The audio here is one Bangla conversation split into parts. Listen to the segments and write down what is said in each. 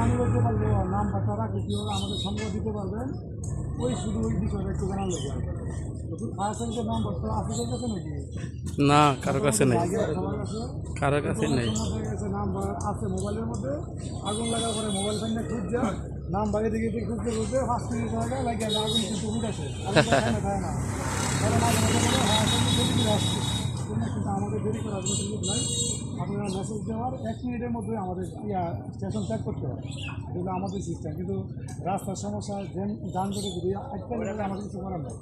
নাম বলতে পারল নাম বাচ্চা রাখলে কীভাবে আমাদের সংগ্রহ দিতে পারবেন ওই শুধু ওই বিষয়টা একটু জানার লেগে ফায়ার সার্ভিসের নাম বাচ্চা আছে কাছে নাকি না কারও কাছে নেই। কারও কাছে নেই নাম্বার আছে মোবাইলের মধ্যে আগুন লাগার পরে মোবাইল ফোনটা খুঁজছে নাম বাইরে দিকে খুঁজতে খুঁজতে পাঁচ মিনিট লাগে আগুন কিন্তু উঠেছে আগুন না, দেখায় না তাহলে মাঝে মাঝে বলে হ্যাঁ তুমি দেরি করে আসছে কিন্তু আমাদের দেরি করার কোনো নাই। আপনারা মেসেজ দেওয়ার এক মিনিটের মধ্যে আমাদের ইয়া স্টেশন ত্যাগ করতে হবে। এগুলো আমাদের সিস্টেম কিন্তু রাস্তার সমস্যা, যান- যানজটে যদি একটা জায়গায় আমাদের কিছু করার নেই।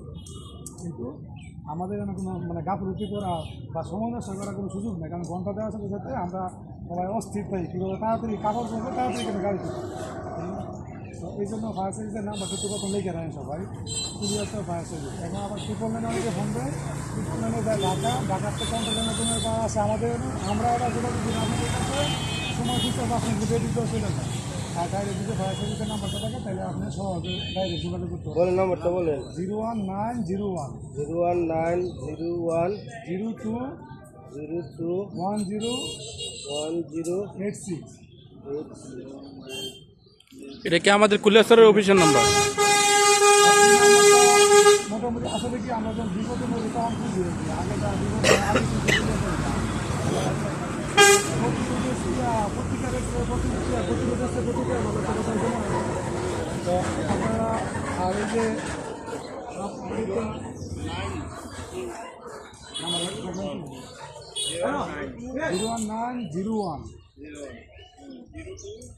কিন্তু আমাদের এখানে কোনো মানে গাফরুতি করা বা সময় নষ্ট করার কোনো সুযোগ নেই। কারণ ঘণ্টা দেওয়ার সাথে সাথে আমরা সবাই অস্থির পাই কীভাবে তাড়াতাড়ি কাপড় করব তাড়াতাড়ি কিন্তু গাড়ি এই জন্য ফায়ার সার্ভিসের নাম্বার সত্যি কথা লিখে রাখেন সবাই। কুড়িয়াত্তর ফায়ার সার্ভিস এখন আবার ট্রিপল লাইনে অনেকে ফোন দেয়। ট্রিপল যায় ঢাকা। ঢাকার থেকে নতুনের পাওয়া আছে আমাদের। আমরা ওরা যেটা যদি আমাদের কাছে সময় দিতে হবে আপনি যদি দিতে অসুবিধা নেই আর ডাইরেক্ট যদি ফায়ার সার্ভিসের নাম্বারটা থাকে তাহলে আপনি সহজে ডাইরেক্ট যোগাযোগ করতে বলেন নম্বরটা বলেন। Zero one nine zero one zero one nine zero one zero two zero two one zero one zero eight six eight এটা কি আমাদের কুলেশ্বরের অফিসের নাম্বার মোটামুটি আসলে কি আমরা যখন আর এই যে zero one nine zero one দেখছেন স্যার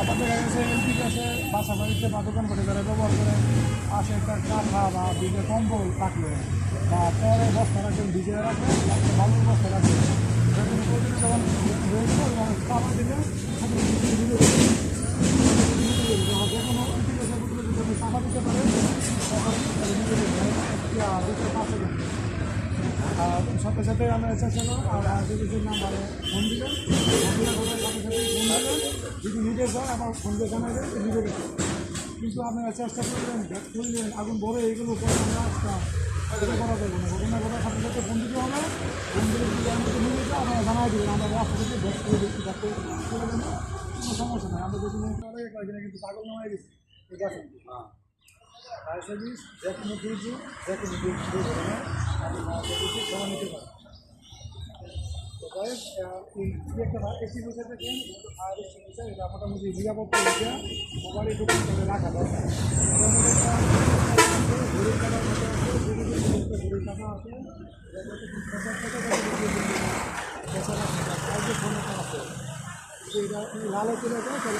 আমাদের কাছে এলপি গ্যাসে বাসা বাড়িতে বা দোকান করে যারা ব্যবহার করে পাশে একটা কাঁথা বা ভিজে কম্বল থাকলে বা পরে বস্তা রাখবেন ভিজে রাখবেন ভালো বস্তা প্রতিদিন যখন রয়েছে এবং খাবার দিলে সেখানে ভিজে ভিজে যে কোনো এলপি গ্যাসের ভিতরে যদি আপনি চাপা দিতে পারেন তখন পাঁচ সেকেন্ড আর সাথে সাথে আমরা চেষ্টা করো আর আরটিভিসির নাম্বারে ফোন দিবেন ফোন ফোন যদি নিতে যায় আবার ফোন দিয়ে জানাবেন যে নিতে গেছে কিন্তু আপনারা চেষ্টা করবেন ব্যাক করলেন আগুন বড় এইগুলো পরে আমরা আসতাম এটা করা যাবে না ঘটনা ঘটার সাথে সাথে ফোন দিতে হবে ফোন দিলে যদি আমি নিয়ে যেতে আপনারা জানাই দেবেন আমরা রাস্তা থেকে ব্যাক করে দিচ্ছি করে করে কোনো সমস্যা নাই আমরা যদি অনেক এখানে কিন্তু পাগল নামাই গেছি ঠিক আছে হ্যাঁ ফায়ার সার্ভিস যে কোনো ফায়ার একটা এসি বসে থাকেন ফায়ার এক্সটিংগুইশার এটা মোটামুটি নিরাপত্তা দিকে মোবাইলে দোকান করে রাখা মতো আছে, ঘড়ির কাটা আছে আছে তাহলে